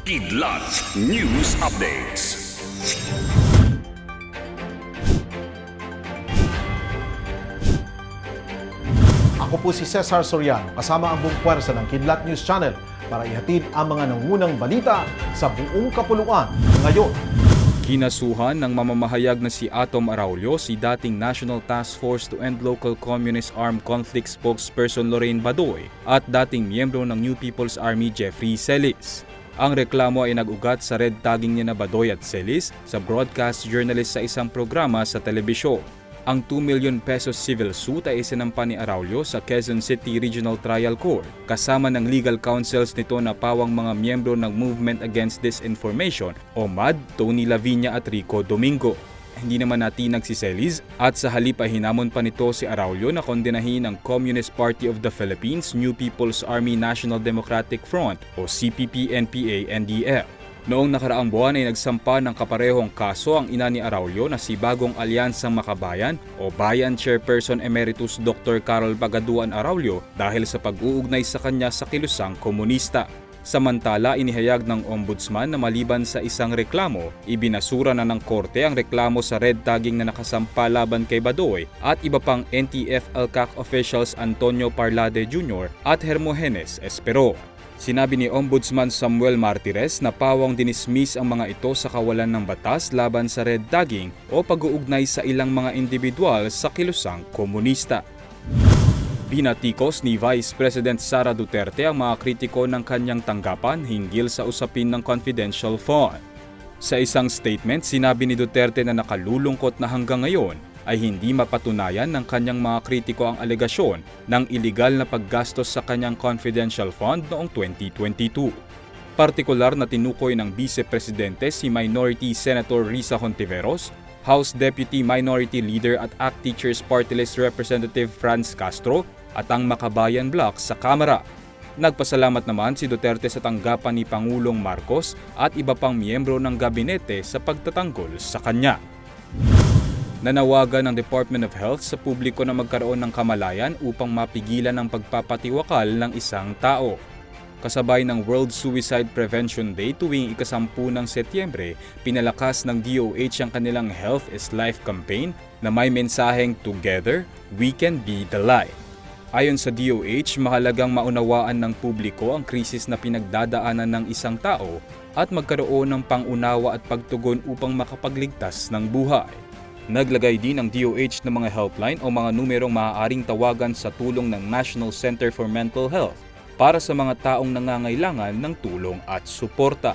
Kidlat News Updates. Ako po si Cesar Soriano, kasama ang buong puwersa ng Kidlat News Channel para ihatid ang mga nangunang balita sa buong kapuluan ngayon. Kinasuhan ng mamamahayag na si Atom Araulio si dating National Task Force to End Local Communist Armed Conflict spokesperson Lorraine Badoy at dating miyembro ng New People's Army Jeffrey Celis. Ang reklamo ay nag-ugat sa red tagging niya na Badoy at Celis sa broadcast journalist sa isang programa sa telebisyon. Ang 2 million pesos civil suit ay isinampa ni Araulio sa Quezon City Regional Trial Court kasama ng legal counsels nito na pawang mga miyembro ng Movement Against Disinformation o MAD, Tony Lavinia at Rico Domingo. Hindi naman natinag si at sa halip ay hinamon pa nito si Araulio na kondenahin ng Communist Party of the Philippines New People's Army National Democratic Front o CPP-NPA-NDF. Noong nakaraang buwan ay nagsampa ng kaparehong kaso ang ina ni Araulio na si Bagong Alyansang Makabayan o Bayan Chairperson Emeritus Dr. Carol Bagaduan Araulio dahil sa pag-uugnay sa kanya sa kilusang komunista. Samantala, inihayag ng ombudsman na maliban sa isang reklamo, ibinasura na ng korte ang reklamo sa red tagging na nakasampa laban kay Badoy at iba pang NTF-ELCAC officials Antonio Parlade Jr. at Hermogenes Espero. Sinabi ni Ombudsman Samuel Martires na pawang dinismiss ang mga ito sa kawalan ng batas laban sa red tagging o pag-uugnay sa ilang mga individual sa kilusang komunista. Binatikos ni Vice President Sara Duterte ang mga kritiko ng kanyang tanggapan hinggil sa usapin ng confidential fund. Sa isang statement, sinabi ni Duterte na nakalulungkot na hanggang ngayon ay hindi mapatunayan ng kanyang mga kritiko ang alegasyon ng iligal na paggastos sa kanyang confidential fund noong 2022. Partikular na tinukoy ng Vice Presidente si Minority Senator Risa Hontiveros, House Deputy Minority Leader at ACT Teachers Party List Representative Franz Castro at ang Makabayan Bloc sa Kamara. Nagpasalamat naman si Duterte sa tanggapan ni Pangulong Marcos at iba pang miyembro ng gabinete sa pagtatanggol sa kanya. Nanawagan ng Department of Health sa publiko na magkaroon ng kamalayan upang mapigilan ang pagpapatiwakal ng isang tao. Kasabay ng World Suicide Prevention Day tuwing ikasampu ng Setyembre, pinalakas ng DOH ang kanilang Health is Life campaign na may mensaheng Together, We Can Be the Light. Ayon sa DOH, mahalagang maunawaan ng publiko ang krisis na pinagdadaanan ng isang tao at magkaroon ng pangunawa at pagtugon upang makapagligtas ng buhay. Naglagay din ang DOH ng mga helpline o mga numerong maaaring tawagan sa tulong ng National Center for Mental Health para sa mga taong nangangailangan ng tulong at suporta.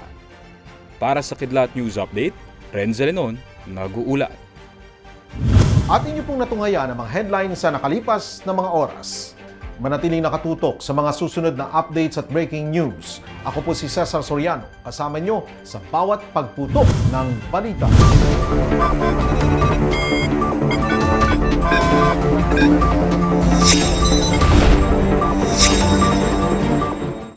Para sa Kidlat News Update, Renzo Lenon, nag-uulat. Atin niyo pong natunghaya ang mga headlines sa nakalipas na mga oras. Manatiling nakatutok sa mga susunod na updates at breaking news. Ako po si Cesar Soriano, kasama niyo sa bawat pagputok ng balita.